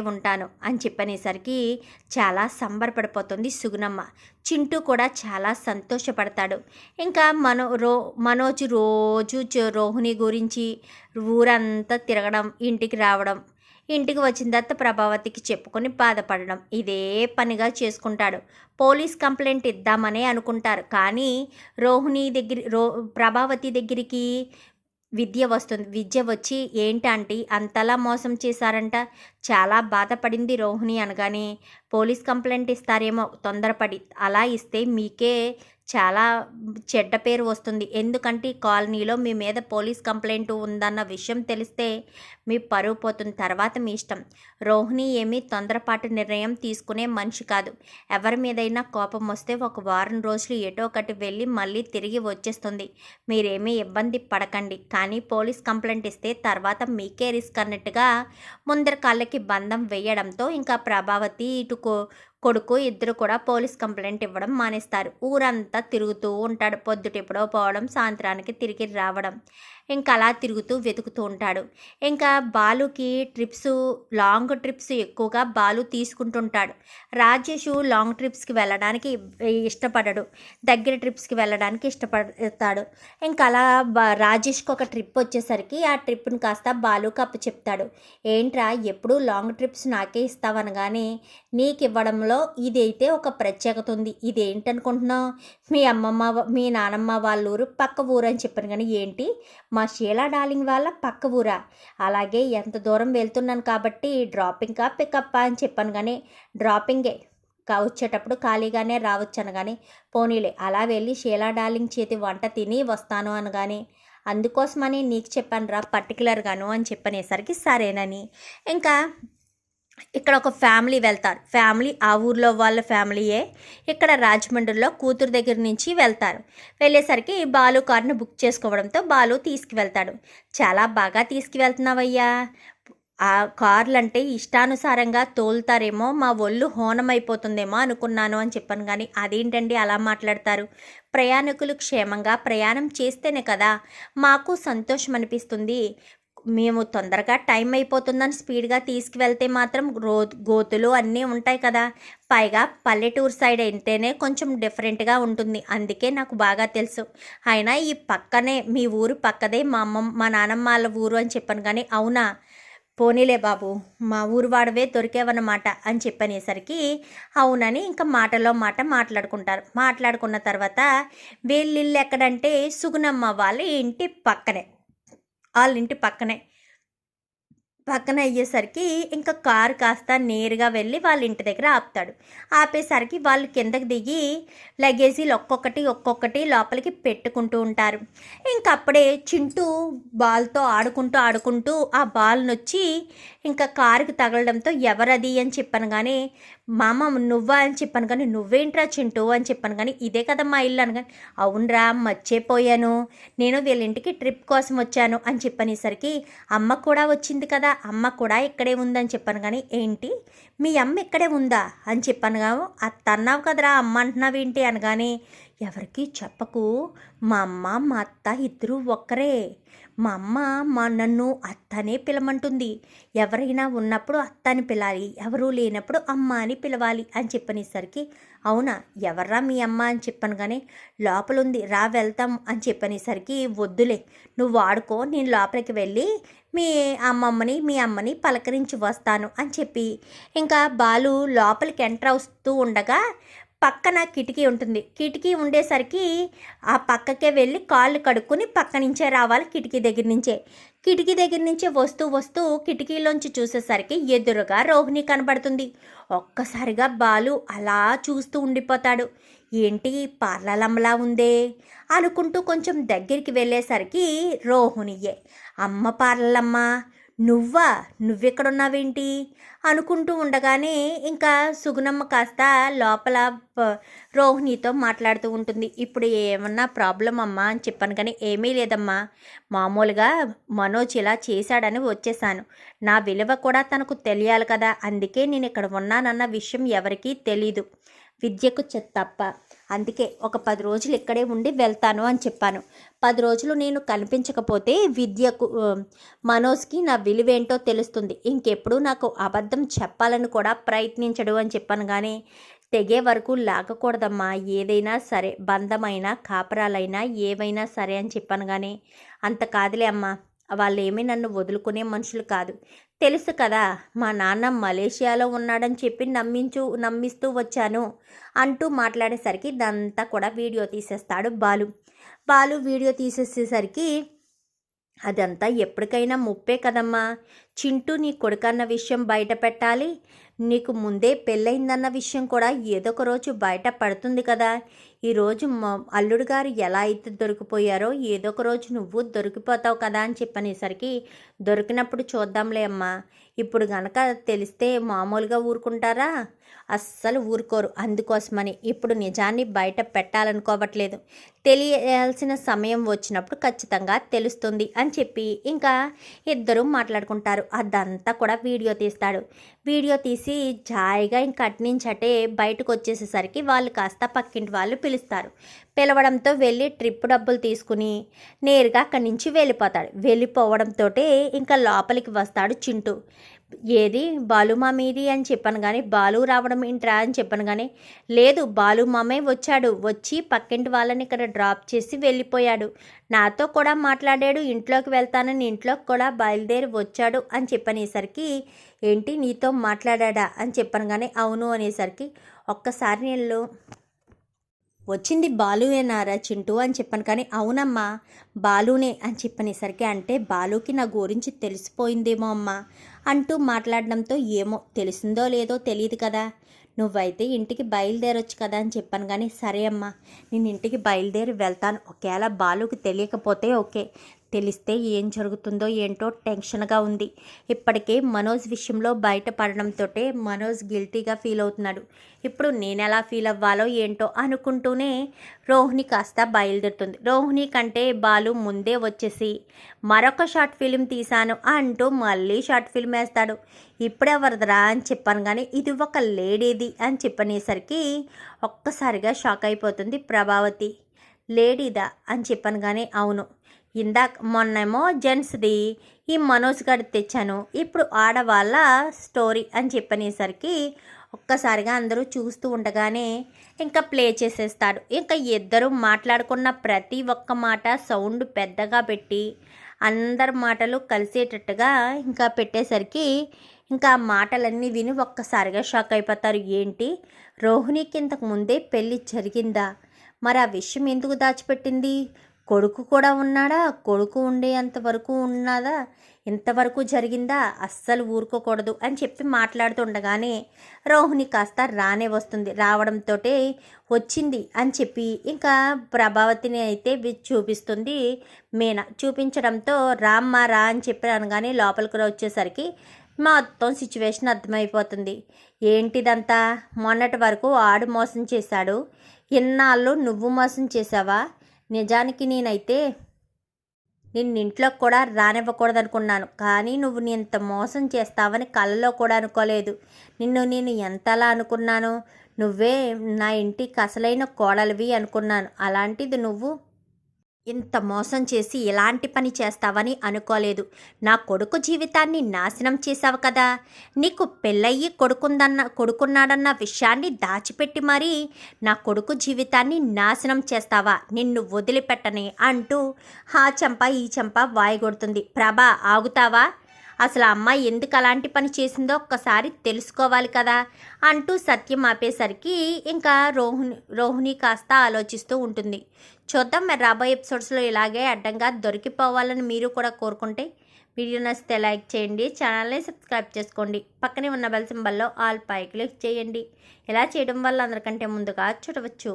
ఉంటాను అని చెప్పనేసరికి చాలా సంబరపడిపోతుంది సుగుణమ్మ. చింటూ కూడా చాలా సంతోషపడతాడు. ఇంకా మనో రో మనోజ్ రోజు రోహిణి గురించి ఊరంతా తిరగడం ఇంటికి రావడం ఇంటికి వచ్చిన తర్వాత ప్రభావతికి చెప్పుకొని బాధపడడం ఇదే పనిగా చేసుకుంటాడు. పోలీస్ కంప్లైంట్ ఇద్దామనే అనుకుంటారు. కానీ రోహిణి దగ్గర రో ప్రభావతి దగ్గరికి విద్య వస్తుంది. విద్య వచ్చి ఏంటంటే అంతలా మోసం చేశారంట. చాలా బాధపడింది రోహిణి అనగానే. పోలీస్ కంప్లైంట్ ఇస్తారేమో తొందరపడి. అలా ఇస్తే మీకే చాలా చెడ్డ పేరు వస్తుంది. ఎందుకంటే ఈ కాలనీలో మీ మీద పోలీస్ కంప్లైంట్ ఉందన్న విషయం తెలిస్తే మీ పరువు పోతుంది. తర్వాత మీ ఇష్టం. రోహిణి ఏమీ తొందరపాటు నిర్ణయం తీసుకునే మనిషి కాదు. ఎవరి మీదైనా కోపం వస్తే ఒక వారం రోజులు ఎటో ఒకటి వెళ్ళి మళ్ళీ తిరిగి వచ్చేస్తుంది. మీరేమీ ఇబ్బంది పడకండి. కానీ పోలీస్ కంప్లైంట్ ఇస్తే తర్వాత మీకే రిస్క్ అన్నట్టుగా ముందర కాళ్ళకి బంధం వేయడంతో ఇంకా ప్రభావతి ఇటుకో కొడుకు ఇద్దరు కూడా పోలీస్ కంప్లైంట్ ఇవ్వడం మానేస్తారు. ఊరంతా తిరుగుతూ ఉంటాడు. పొద్దుటెప్పుడో పోవడం సాయంత్రానికి తిరిగి రావడం. ఇంకా అలా తిరుగుతూ వెతుకుతూ ఉంటాడు. ఇంకా బాలుకి ట్రిప్స్ లాంగ్ ట్రిప్స్ ఎక్కువగా బాలు తీసుకుంటుంటాడు. రాజేష్ లాంగ్ ట్రిప్స్కి వెళ్ళడానికి ఇష్టపడడు. దగ్గర ట్రిప్స్కి వెళ్ళడానికి ఇష్టపడతాడు. ఇంకా అలా రాజేష్కి ఒక ట్రిప్ వచ్చేసరికి ఆ ట్రిప్ని కాస్త బాలుకి అప్పు చెప్తాడు ఏంట్రా ఎప్పుడు లాంగ్ ట్రిప్స్ నాకే ఇస్తావనగానే నీకు ఇవ్వడంలో ఇదైతే ఒక ప్రత్యేకత ఉంది. ఇదేంటనుకుంటున్నావు? మీ అమ్మమ్మ మీ నానమ్మ వాళ్ళ ఊరు పక్క ఊరు అని చెప్పాను కానీ ఏంటి? మా షీలా డార్లింగ్ వాళ్ళ పక్క ఊరా. అలాగే ఎంత దూరం వెళ్తున్నాను కాబట్టి డ్రాపింగ్కా పికప్పా అని చెప్పాను కానీ డ్రాపింగే. కా వచ్చేటప్పుడు ఖాళీగానే రావచ్చు అనగాని పోనీలే అలా వెళ్ళి షీలా డార్లింగ్ చేతి వంట తిని వస్తాను అనగానే అందుకోసమని నీకు చెప్పాను రా పర్టికులర్గాను అని చెప్పనేసరికి సరేనని. ఇంకా ఇక్కడ ఒక ఫ్యామిలీ వెళ్తారు. ఫ్యామిలీ ఆ ఊర్లో వాళ్ళ ఫ్యామిలీయే. ఇక్కడ రాజమండ్రిలో కూతురు దగ్గర నుంచి వెళ్తారు. వెళ్ళేసరికి బాలు కారును బుక్ చేసుకోవడంతో బాలు తీసుకువెళ్తాడు. చాలా బాగా తీసుకువెళ్తున్నావయ్యా. ఆ కార్లు అంటే ఇష్టానుసారంగా తోలుతారేమో మా ఒళ్ళు హోనం అయిపోతుందేమో అనుకున్నాను అని చెప్పాను. కానీ అదేంటండి అలా మాట్లాడతారు? ప్రయాణికులు క్షేమంగా ప్రయాణం చేస్తేనే కదా మాకు సంతోషం అనిపిస్తుంది మేము తొందరగా టైం అయిపోతుందని స్పీడ్గా తీసుకువెళ్తే మాత్రం రో గోతులు అన్నీ ఉంటాయి కదా. పైగా పల్లెటూరు సైడ్ అయితేనే కొంచెం డిఫరెంట్గా ఉంటుంది. అందుకే నాకు బాగా తెలుసు. అయినా ఈ పక్కనే మీ ఊరు పక్కదే మా అమ్మమ్మ మా నానమ్మ వాళ్ళ ఊరు అని చెప్పాను కానీ అవునా? పోనీలే బాబు మా ఊరు వాడవే దొరికేవన్నమాట అని చెప్పనేసరికి అవునని ఇంకా మాటలో మాట మాట్లాడుకుంటారు. మాట్లాడుకున్న తర్వాత వీళ్ళిల్లు ఎక్కడంటే సుగుణమ్మ వాళ్ళ ఇంటి పక్కనే. వాళ్ళ ఇంటి పక్కనే. పక్కన అయ్యేసరికి ఇంకా కారు కాస్త నేరుగా వెళ్ళి వాళ్ళ ఇంటి దగ్గర ఆపుతాడు. ఆపేసరికి వాళ్ళు కిందకి దిగి లగేజీలు ఒక్కొక్కటి ఒక్కొక్కటి లోపలికి పెట్టుకుంటూ ఉంటారు. ఇంకా అప్పుడే చింటూ బాల్తో ఆడుకుంటూ ఆడుకుంటూ ఆ బాల్ని వచ్చి ఇంకా కారుకి తగలడంతో ఎవరది అని చెప్పాను కానీ మామ నువ్వా అని చెప్పాను కానీ నువ్వేంట్రా చింటూ అని చెప్పాను కానీ ఇదే కదా మా ఇల్లు అని కానీ అవునరా మర్చిపోయాను. నేను వీళ్ళ ఇంటికి ట్రిప్ కోసం వచ్చాను అని చెప్పనేసరికి అమ్మ కూడా వచ్చింది కదా అమ్మ కూడా ఇక్కడే ఉందని చెప్పాను కానీ ఏంటి? మీ అమ్మ ఇక్కడే ఉందా? అని చెప్పాను కావు అత్త అన్నావు కదరా అమ్మ అంటున్నావేంటి అనగానే ఎవరికి చెప్పకు. మా అమ్మ మా అత్త ఇద్దరు ఒక్కరే. మా అమ్మ మా నన్ను అత్తనే పిలమంటుంది ఎవరైనా ఉన్నప్పుడు అత్త అని పిలాలి ఎవరూ లేనప్పుడు అమ్మ అని పిలవాలి అని చెప్పనేసరికి అవునా ఎవర్రా మీ అమ్మ అని చెప్పాను కానీ లోపలుంది రా వెళ్తాం అని చెప్పనేసరికి వద్దులే నువ్వు వాడుకో నేను లోపలికి వెళ్ళి మీ అమ్మమ్మని మీ అమ్మని పలకరించి వస్తాను అని చెప్పి ఇంకా బాలు లోపలికి ఎంటర్ వస్తూ ఉండగా పక్కన కిటికీ ఉంటుంది. కిటికీ ఉండేసరికి ఆ పక్కకే వెళ్ళి కాళ్ళు కడుక్కొని పక్క నుంచే రావాలి కిటికీ దగ్గర నుంచే. కిటికీ దగ్గర నుంచే వస్తూ వస్తూ కిటికీలోంచి చూసేసరికి ఎదురుగా రోహిణి కనబడుతుంది. ఒక్కసారిగా బాలు అలా చూస్తూ ఉండిపోతాడు. ఏంటి పార్లలమ్మలా ఉందే? అనుకుంటూ కొంచెం దగ్గరికి వెళ్ళేసరికి రోహిణియే అమ్మ పార్లలమ్మ నువ్వా? నువ్వెక్కడున్నావేంటి? అనుకుంటూ ఉండగానే ఇంకా సుగుణమ్మ కాస్త లోపల రోహిణితో మాట్లాడుతూ ఉంటుంది. ఇప్పుడు ఏమన్నా ప్రాబ్లం అమ్మా అని చెప్పాను కానీ ఏమీ లేదమ్మా. మామూలుగా మనోజ్ ఇలా చేశాడని వచ్చేసాను. నా విలువ కూడా తనకు తెలియాలి కదా. అందుకే నేను ఇక్కడ ఉన్నానన్న విషయం ఎవరికీ తెలీదు. విద్యకు చెత్తప్ప. తప్ప అందుకే ఒక పది రోజులు ఇక్కడే ఉండి వెళ్తాను అని చెప్పాను. పది రోజులు నేను కనిపించకపోతే విద్యకు మనోజ్కి నా విలువేంటో తెలుస్తుంది. ఇంకెప్పుడు నాకు అబద్ధం చెప్పాలని కూడా ప్రయత్నించడు అని చెప్పాను కానీ తెగే వరకు లాగకూడదమ్మా. ఏదైనా సరే బంధమైనా కాపరాలైనా ఏవైనా సరే అని చెప్పాను కానీ అంత కాదులే అమ్మా. వాళ్ళు ఏమీ నన్ను వదులుకునే మనుషులు కాదు. తెలుసు కదా మా నాన్న మలేషియాలో ఉన్నాడని చెప్పి నమ్మించు నమ్మిస్తూ వచ్చాను అంటూ మాట్లాడేసరికి ఇదంతా కూడా వీడియో తీసేస్తాడు బాలు. బాలు వీడియో తీసేసేసరికి అదంతా ఎప్పటికైనా ముప్పే కదమ్మా. చింటూ నీ కొడుకన్న విషయం బయట పెట్టాలి. నీకు ముందే పెళ్ళయిందన్న విషయం కూడా ఏదో ఒక రోజు బయట పడుతుంది కదా. ఈరోజు మా అల్లుడు గారు ఎలా అయితే దొరికిపోయారో ఏదో ఒక రోజు నువ్వు దొరికిపోతావు కదా అని చెప్పనేసరికి దొరికినప్పుడు చూద్దాంలే అమ్మా. ఇప్పుడు గనక తెలిస్తే మామూలుగా ఊరుకుంటారా? అస్సలు ఊరుకోరు. అందుకోసమని ఇప్పుడు నిజాన్ని బయట పెట్టాలనుకోవట్లేదు. తెలియాల్సిన సమయం వచ్చినప్పుడు ఖచ్చితంగా తెలుస్తుంది అని చెప్పి ఇంకా ఇద్దరు మాట్లాడుకుంటారు. అదంతా కూడా వీడియో తీస్తాడు. వీడియో తీసి జాయిగా ఇంక అట్నుంచటే బయటకు వచ్చేసేసరికి వాళ్ళు కాస్త పక్కింటి వాళ్ళు పిలుస్తారు. పిలవడంతో వెళ్ళి ట్రిప్ డబ్బులు తీసుకుని నేరుగా అక్కడి నుంచి వెళ్ళిపోతాడు. వెళ్ళిపోవడంతో ఇంకా లోపలికి వస్తాడు చింటూ. ఏది? బాలు మామీది అని చెప్పాను కానీ బాలు రావడం ఏంట్రా అని చెప్పాను కానీ లేదు బాలు మామే వచ్చాడు. వచ్చి పక్కింటి వాళ్ళని ఇక్కడ డ్రాప్ చేసి వెళ్ళిపోయాడు. నాతో కూడా మాట్లాడాడు ఇంట్లోకి వెళ్తానని ఇంట్లోకి కూడా బయలుదేరి వచ్చాడు అని చెప్పనేసరికి ఏంటి నీతో మాట్లాడాడా అని చెప్పాను కానీ అవును అనేసరికి ఒక్కసారి నేను వచ్చింది బాలుయేనారా చింటూ అని చెప్పాను. కానీ అవునమ్మా బాలునే అని చెప్పనేసరికి అంటే బాలుకి నా గురించి తెలిసిపోయిందేమో అమ్మా అంటూ మాట్లాడడంతో ఏమో తెలిసిందో లేదో తెలియదు కదా. నువ్వైతే ఇంటికి బయలుదేరొచ్చు కదా అని చెప్పాను. కానీ సరే అమ్మా నేను ఇంటికి బయలుదేరి వెళ్తాను. ఒకవేళ బాలుకి తెలియకపోతే ఓకే. తెలిస్తే ఏం జరుగుతుందో ఏంటో టెన్షన్గా ఉంది. ఇప్పటికే మనోజ్ విషయంలో బయటపడడంతో మనోజ్ గిల్టీగా ఫీల్ అవుతున్నాడు. ఇప్పుడు నేను ఎలా ఫీల్ అవ్వాలో ఏంటో అనుకుంటూనే రోహిణి కాస్త బయలుదేరుతుంది. రోహిణి కంటే బాలు ముందే వచ్చేసి మరొక షార్ట్ ఫిలిం తీశాను అంటూ మళ్ళీ షార్ట్ ఫిల్మ్ వేస్తాడు. ఇప్పుడెవరిదిరా అని చెప్పాను కానీ ఇది ఒక లేడీది అని చెప్పనేసరికి ఒక్కసారిగా షాక్ అయిపోతుంది ప్రభావతి. లేడీదా అని చెప్పాను కానీ అవును. ఇందాక మొన్నేమో జెంట్స్ది ఈ మనోజ్ గారి తెచ్చాను. ఇప్పుడు ఆడవాళ్ళ స్టోరీ అని చెప్పనేసరికి ఒక్కసారిగా అందరూ చూస్తూ ఉండగానే ఇంకా ప్లే చేసేస్తాడు. ఇంకా ఇద్దరు మాట్లాడుకున్న ప్రతి ఒక్క మాట సౌండ్ పెద్దగా పెట్టి అందరి మాటలు కలిసేటట్టుగా ఇంకా పెట్టేసరికి ఇంకా మాటలన్నీ విని ఒక్కసారిగా షాక్ అయిపోతారు. ఏంటి? రోహిణికి ఇంతకు ముందే పెళ్ళి జరిగిందా? మరి ఆ విషయం ఎందుకు దాచిపెట్టింది? కొడుకు కూడా ఉన్నాడా? కొడుకు ఉండేంత వరకు ఉన్నదా? ఇంతవరకు జరిగిందా? అస్సలు ఊరుకోకూడదు అని చెప్పి మాట్లాడుతుండగానే రోహిణి కాస్త రానే వస్తుంది. రావడంతో వచ్చింది అని చెప్పి ఇంకా ప్రభావతిని అయితే చూపిస్తుంది మీనా. చూపించడంతో రామ్మా రా అని చెప్పి అనగానే లోపలికి వచ్చేసరికి మొత్తం సిచ్యువేషన్ అర్థమైపోతుంది. ఏంటిదంతా? మొన్నటి వరకు ఆడు మోసం చేశాడు. ఇన్నాళ్ళు నువ్వు మోసం చేసావా నిజానికి నేనైతే నిన్నింట్లోకి కూడా రానివ్వకూడదనుకున్నాను. కానీ నువ్వు నీ ఇంత మోసం చేస్తావని కళ్ళలో కూడా అనుకోలేదు. నిన్ను నేను ఎంతలా అనుకున్నాను నువ్వే నా ఇంటికి అసలైన కోడలివి అనుకున్నాను. అలాంటిది నువ్వు ఇంత మోసం చేసి ఎలాంటి పని చేస్తావని అనుకోలేదు. నా కొడుకు జీవితాన్ని నాశనం చేశావు కదా. నీకు పెళ్ళయ్యి కొడుకుందన్న కొడుకున్నాడన్న విషయాన్ని దాచిపెట్టి మరీ నా కొడుకు జీవితాన్ని నాశనం చేస్తావా? నిన్ను వదిలిపెట్టని అంటూ ఆ చెంప ఈ చెంప వాయగొడుతుంది. ప్రభా ఆగుతావా? అసలు అమ్మాయి ఎందుకు అలాంటి పని చేసిందో ఒక్కసారి తెలుసుకోవాలి కదా అంటూ సత్యం ఆపేసరికి ఇంకా రోహిణి రోహిణి కాస్త ఆలోచిస్తూ ఉంటుంది. చూద్దాం మరి రాబోయే ఎపిసోడ్స్లో ఇలాగే అడ్డంగా దొరికిపోవాలని మీరు కూడా కోరుకుంటే వీడియో నచ్చితే లైక్ చేయండి ఛానల్ని సబ్స్క్రైబ్ చేసుకోండి. పక్కనే ఉన్న బెల్ సింబల్లో ఆల్ పై క్లిక్ చేయండి. ఇలా చేయడం వల్ల అందరికంటే ముందుగా చూడవచ్చు.